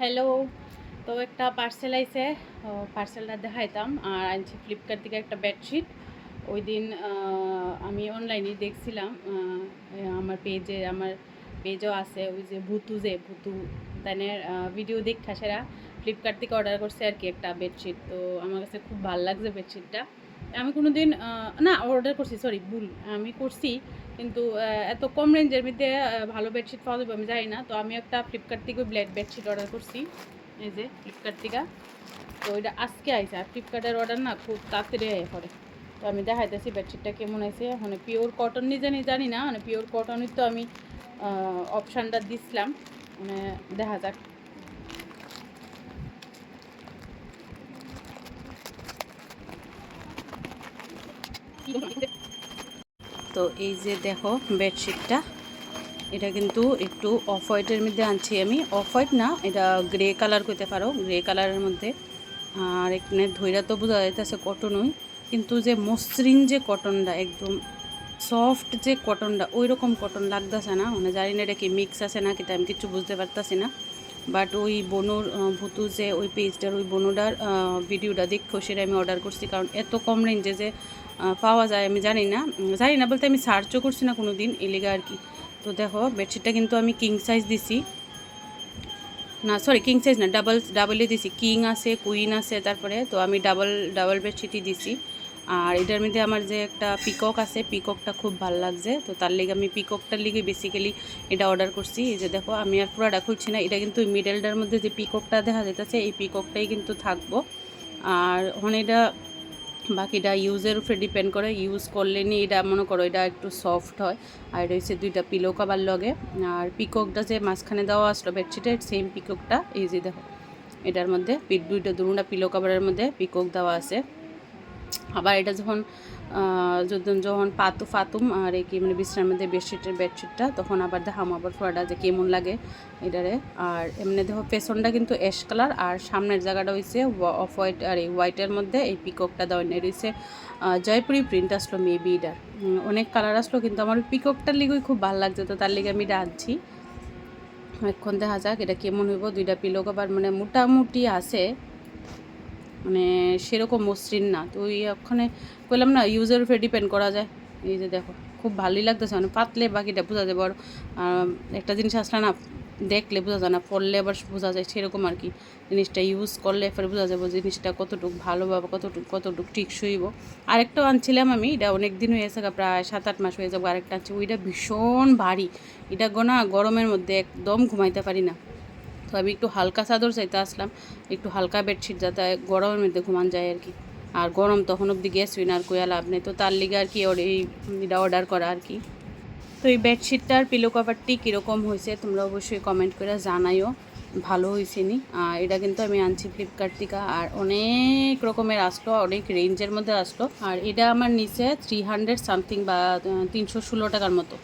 Hello তো একটা parcel আইছে পার্সেলটা দেখাইতাম, আর আনছি ফ্লিপকার্ট থেকে একটা বেডশিট ওই দিন আমি অনলাইনে দেখছিলাম আমার পেজে আমার পেজও আছে, ওই যে ভুতু যে, ভুতু তানের ভিডিও দেখা সেরা। ফ্লিপকার্ট থেকে অর্ডার করছে আর কি একটা বেডশিট তো আমার কাছে খুব ভালো লাগছে বেডশিটটা আমি কোনো দিন না অর্ডার করছি সরি ভুল। আমি করছি, কিন্তু এত কম রেঞ্জের মধ্যে ভালো বেডশিট পাওয়া যাবে, আমি জানি না। তো আমি একটা ফ্লিপকার্ট থেকে ব্ল্যাক বেডশিট অর্ডার করছি। এই যে ফ্লিপকার্ট থেকে। তো এটা আজকে আইছে, আর ফ্লিপকার্টের অর্ডার না খুব তাড়াতাড়ি আয় তো আমি দেখাইতেছি বেডশিটটা কেমন আছে মানে পিওর কটন নিজে জানি জানি না মানে পিওর কটনই তো আমি অপশানটা দিছিলাম। মানে দেখা যাক। তো এই যে দেখো বেডশিটটা এটা কিন্তু একটু অফ হোয়াইটের মধ্যে আনছি আমি। অফ হোয়াইট না, এটা গ্রে কালার করতে পারো গ্রে কালারের মধ্যে। আর এখানে ধৈরা তো বোঝা যাইতেছে কটনই কিন্তু যে মসৃণ যে কটনটা একদম সফট যে কটনটা ওই রকম কটন লাগতেছে না। মানে জানি না এটা কি মিক্স আছে না কিন্তু আমি কিছু বুঝতে পারতাছি না। বাট ওই বনুর ভুতু যে ওই পেজটার ওই বনুটার ভিডিওটা দেখো, সেটা আমি অর্ডার করছি। কারণ এত কম রেঞ্জে যে পাওয়া যায়, আমি জানি না। জানি না বলতে আমি সার্চও করছি না কোনো দিন এলেগা আর কি। তো দেখো বেডশিটটা কিন্তু আমি কিং সাইজ দিছি। না সরি কিং সাইজ না ডাবল ডাবলে দিছি। কিং আছে কুইন আছে, তারপরে তো আমি ডাবল ডাবল বেডশিটই দিছি। আর এটার মধ্যে আমার যে একটা পিকক আছে পিককটা খুব ভালো লাগছে। তো তার লিগে আমি পিককটার লিগে বেসিক্যালি এটা অর্ডার করছি। এই যে দেখো, আমি আর পুরোটা খুলছি না। এটা কিন্তু মিডেলটার মধ্যে যে পিককটা দেখা যেতেছে এই পিককটাই কিন্তু থাকব। আর ওখানে এটা বাকিটা ইউজের উপরে ডিপেন্ড করে ইউজ করলে নিয়ে এটা মনে করো এটা একটু সফট হয়। আর রয়েছে দুইটা পিলো কাবার লগে। আর পিককটা যে মাঝখানে দেওয়া আসলো বেডশিটের সেম পিককটা এই যে দেখো, এটার মধ্যে দুইটা, দুটা পিলো কাবারের মধ্যে পিকক দেওয়া আছে। আবার এটা যখন যখন যখন পাতু ফাতুম আর এই কি মানে বিশ্রামের মধ্যে বেডশিটের বেডশিটটা তখন আবার দেখাম আবার ফোয়াটা যে কেমন লাগে এটারে। আর এমনি দেখো পেছনটা কিন্তু অ্যাশ কালার আর সামনের জায়গাটা হয়েছে অফ হোয়াইট আর এই হোয়াইটের মধ্যে এই পিককটা দেওয়া রয়েছে জয়পুরি প্রিন্ট আসলো মেবি এটার অনেক কালার আসলো, কিন্তু আমার পিককটার লিগেই খুব ভালো লাগছে, তো তার লিগে আমি এটা আনছি। দেখা যাক এটা কেমন হইব, দুইটা পিলো আবার মানে মোটামুটি আছে। মানে সেরকম মসৃণ না। তো ওই ওখানে বললাম না ইউজের উপরে ডিপেন্ড করা যায়। এই যে দেখো, খুব ভালোই লাগতেছে। মানে পাতলে বাকিটা বোঝা যাবে আর একটা জিনিস আসলে না, দেখলে বোঝা যায় না, পড়লে আবার বোঝা যায়, সেরকম আর কি। জিনিসটা ইউজ করলে এরপরে বোঝা যাবে জিনিসটা কতটুকু ভালো বা কতটুকু কতটুকু ঠিক সইব আরেকটাও আনছিলাম আমি, এটা অনেক দিন হয়ে গেছে প্রায় সাত আট মাস হয়ে যাব আরেকটা আনছি। ওইটা ভীষণ ভারী। এটা গোনা গরমের মধ্যে একদম ঘুমাইতে পারি না। আমি একটু হালকা চাদর চাইতে আসলাম, একটু হালকা বেডশিট যাতে গরমের মধ্যে ঘুমান যায় আর কি। আর গরম তখন অবধি গেছই না, আর কোয়া লাভ নেই। তো তার লিগে আর কি এটা অর্ডার করা আর কি। তো এই বেডশিটটার পিলো কভারটি কীরকম হয়েছে তোমরা অবশ্যই কমেন্ট করে জানাইও। ভালো হয়েছে নি। আর এটা কিন্তু আমি আনছি ফ্লিপকার্ট থেকে। আর অনেক রকমের আসলো, অনেক রেঞ্জের মধ্যে আসলো। আর এটা আমার নিচে থ্রি হান্ড্রেড সামথিং বা তিনশো ষোলো টাকার মতো।